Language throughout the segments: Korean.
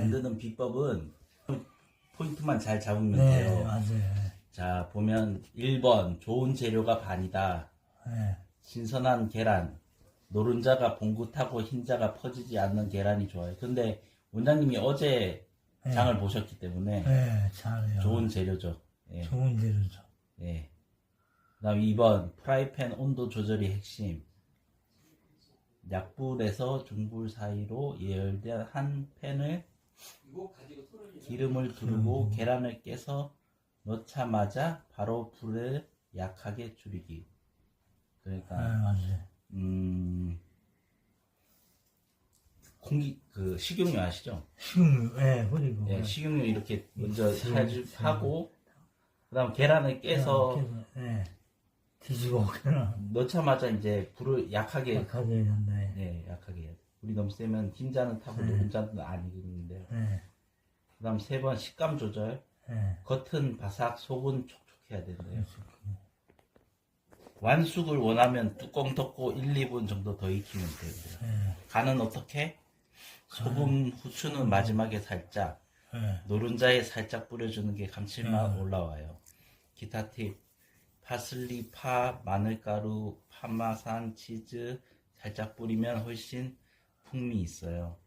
만드는 비법은 포인트만 잘 잡으면 네, 돼요. 맞아요. 자, 보면 1번 좋은 재료가 반이다. 네. 신선한 계란. 노른자가 봉긋하고 흰자가 퍼지지 않는 계란이 좋아요. 근데 원장님이 어제 네. 장을 보셨기 때문에 네, 잘해요. 좋은 재료죠. 예. 좋은 재료죠. 예. 그 다음 2번 프라이팬 온도 조절이 핵심 약불에서 중불 사이로 예열된 한 팬을 기름을 두르고 계란을 깨서 넣자마자 바로 불을 약하게 줄이기 네, 그러니까 맞아요. 음 공기 그 식용유 아시죠? 식용유, 예, 그리고. 예, 식용유 이렇게 먼저 음, 해주- 음. 하고 그다음 계란을 깨서 예. 뒤지고, 그냥, 넣자마자 이제 불을 약하게 약하게 했는데. 네 약하게 해야 돼. 우리 너무 세면 흰자는 타고 네. 노른자는 안 익는데요. 예, 그다음 세 번 식감 조절. 예. 겉은 바삭, 속은 촉촉해야 된대요. 완숙을 원하면 뚜껑 덮고 1, 2분 정도 더 익히면 되고요. 예, 간은 어떻게? 소금, 후추는 마지막에 살짝, 예. 노른자에 살짝 뿌려주는 게 감칠맛 음. 올라와요. 기타 팁, 파슬리, 파, 마늘가루, 파마산, 치즈 살짝 뿌리면 훨씬 풍미 있어요.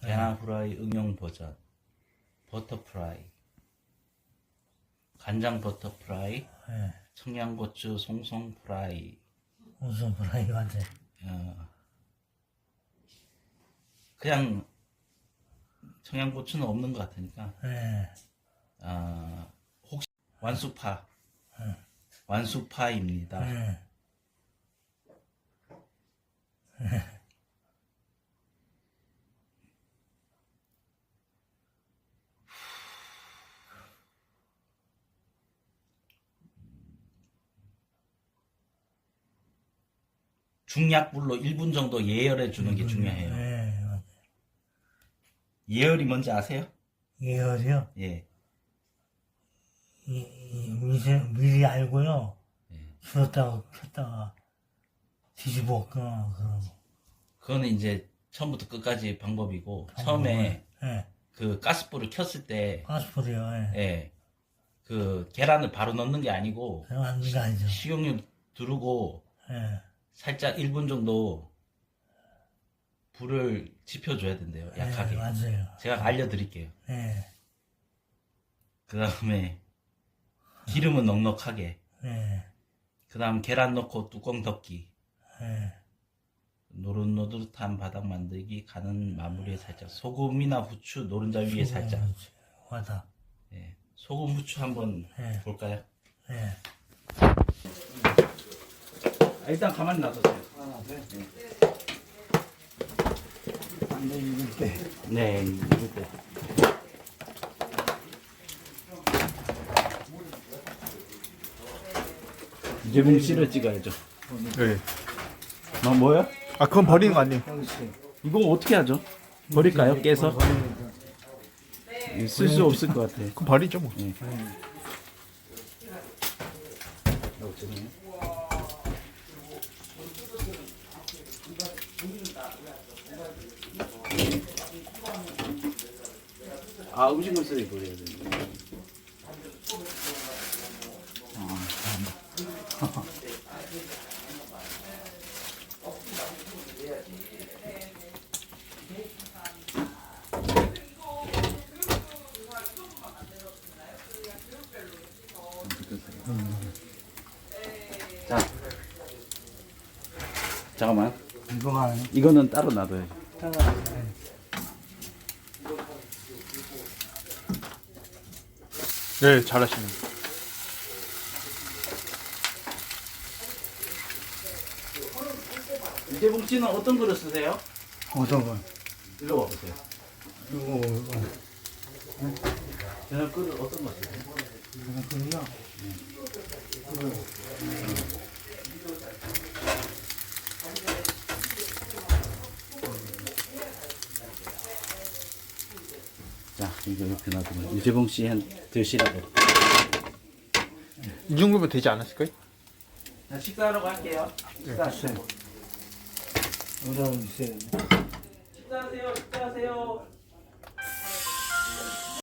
계란 후라이 응용 버전, 버터프라이, 간장 버터프라이, 예. 청양고추 송송 프라이, 우선 프라이 맞아요. 어, 그냥 청양고추는 없는 것 같으니까 예. 아, 혹시 완수파 응. 완수파입니다. 예. 중약불로 1분 정도 예열해 주는 게 중요해요. 예, 맞아요. 예열이 뭔지 아세요? 예열이요? 예. 이, 이 미리, 미리 알고요. 예. 쥐었다가 켰다가 뒤집었거나 그러고. 그거는 이제 처음부터 끝까지 방법이고 처음에 예. 그 가스불을 켰을 때 가스불이요. 예. 예. 그 계란을 바로 넣는 게 아니고 하는 게 아니죠. 식용유 두르고 예. 살짝 1분 정도 불을 지펴줘야 된대요. 약하게. 예, 맞아요. 제가 알려드릴게요. 예. 그 다음에 기름은 넉넉하게. 예. 그 다음 계란 넣고 뚜껑 덮기. 예. 노릇노릇한 바닥 만들기. 간은 마무리에 살짝. 소금이나 후추 노른자 위에 살짝. 와다. 예. 소금 후추 한번 예. 볼까요? 예. 아, 일단 가만히 놔두세요. 하나, 둘. 안돼 이럴 때. 네, 이럴 때. 이재봉 씨를 찍어야죠. 네. 아, 뭐야? 아 그건 버리는 거 아니에요? 이거 어떻게 하죠? 버릴까요? 깨서? 쓸 수 없을 것 같아. 그건 버리죠 뭐. 아, 음식물 쓰레기 버려야 돼. 자, 잠깐만. 이거는 따로 놔둬야지. 따라. 네 잘하시네. 이재봉 씨는 어떤 그릇 쓰세요? 어떤 거? 일로 와보세요. 이거 이거. 저는 그릇 어떤 거 쓰세요? 그거요. 자, 이거 이렇게 놔두면 유재봉 씨한 드시라고. 이 정도면 되지 않았을까요? 자, 식사하라고 할게요. 네, 식사하세요. 어려운 있어요. 식사하세요. 식사하세요.